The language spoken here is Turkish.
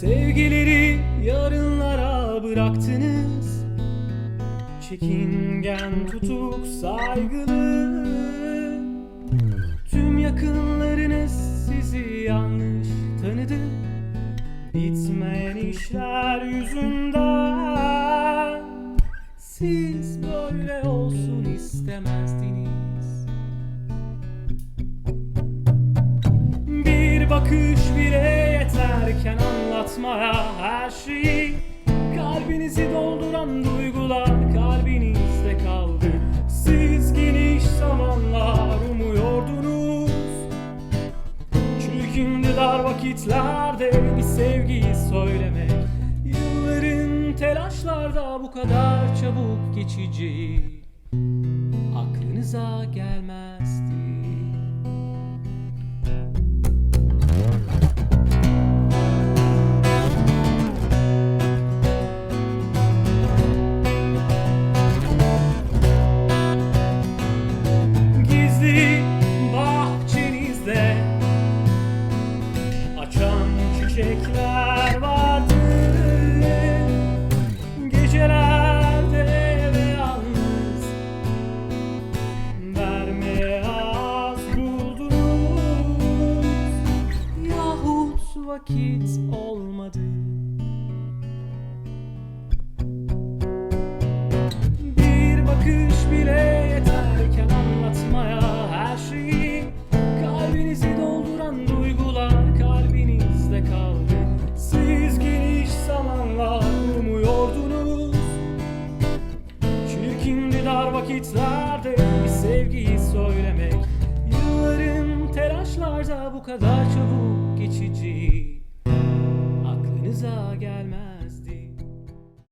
Sevgileri yarınlara bıraktınız. Çekingen tutuk saygılı. Tüm yakınlarınız sizi yanlış tanıdı. Bitmeyen işler yüzünden. Siz böyle olsun istemezdiniz anlatmaya her şeyi. Kalbinizi dolduran duygular kalbinizde kaldı. Siz geniş zamanlar umuyordunuz. Çirkindi dar vakitlerde bir sevgiyi söylemek. Yılların telaşlarda bu kadar çabuk geçeceği Aklınıza gelmezdi vakit olmadı. Bir bakış bile yeterken anlatmaya her şeyi. Kalbinizi dolduran duygular kalbinizde kaldı. Siz geniş zamanlar umuyordunuz. Çirkindi dar vakitlerde sevgiyi söylemek. Yılların telaşlarda bu kadar çabuk geçici. Aklınıza gelmez